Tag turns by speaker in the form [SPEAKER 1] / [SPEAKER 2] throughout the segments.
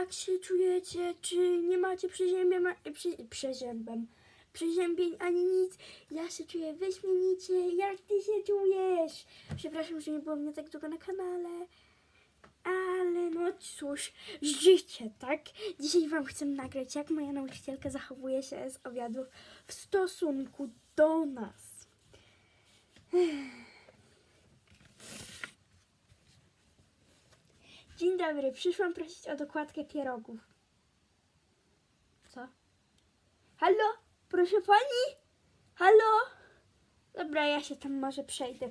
[SPEAKER 1] jak się czujecie? Czy nie macie przeziębień, przy, przeziębem, przeziębień ani nic? Ja się czuję wyśmienicie. Jak ty się czujesz? Przepraszam, że nie było mnie tak długo na kanale. Ale no cóż, życie, tak? Dzisiaj wam chcę nagrać, jak moja nauczycielka zachowuje się z obiadów w stosunku do nas. Dzień dobry, przyszłam prosić o dokładkę pierogów. Co? Halo? Proszę pani? Halo? Dobra, ja się tam może przejdę.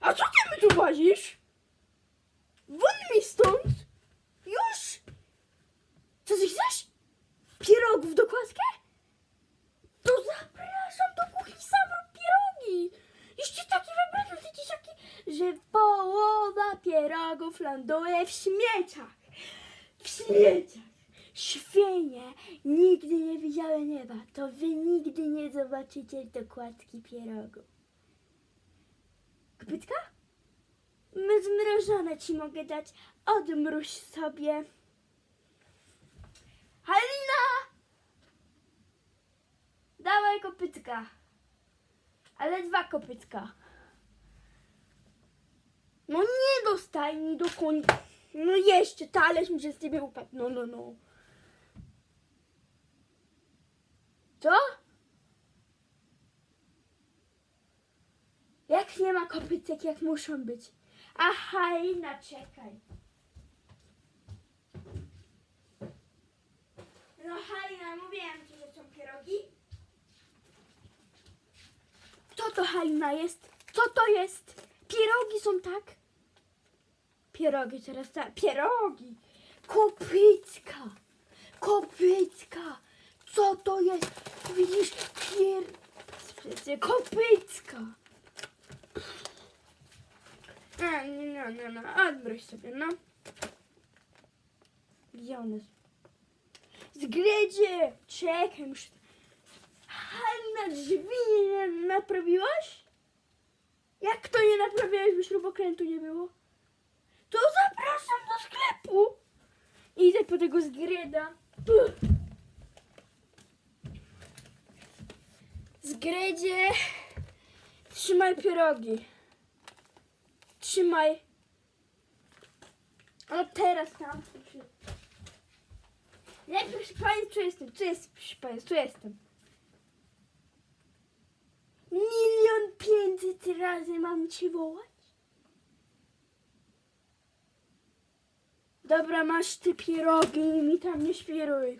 [SPEAKER 1] A co ty mi tu wozisz? Won mi stąd! Już! Co ty chcesz? Pierogów dokładkę? To zapraszam do kuchni, sam rób pierogi! Jeszcze takie wybrane te dzieciaki, że połowa pierogów ląduje w śmieciach. W śmieciach. Świnie nigdy nie widziały nieba, to wy nigdy nie zobaczycie dokładki pierogów. Kopytka? My zmrożone ci mogę dać. Odmróż sobie. Halina! Dawaj kopytka. Ale dwa kopytka. No nie do stajni, do koni. No jeszcze, talerz mi się z ciebie upadł. No, no, no. Co? Jak nie ma kopytek, jak muszą być. A Halina, czekaj. No Halina, mówiłam ci, że są pierogi. Co to Halina jest? Co to jest? Pierogi są tak? Pierogi teraz tak. Pierogi. Kopytka. Kopytka. Co to jest? Widzisz? Pier... Kopytka. A, nie, no, no. Odmróż sobie, no. Gdzie on jest? Zgryzie! Czekaj, muszę... Hanna, drzwi nie naprawiłaś? Jak to nie naprawiałeś, by śrubokrętu nie było? Tego zgryda. Puh. Zgrydzie, trzymaj pierogi. Trzymaj. O teraz tam. Nie, proszę Państwa, jestem. Tu jest, proszę Państwa, tu jestem. Milion pięćset razy mam Cię wołać? Dobra, masz te pierogi mi tam nie świruj.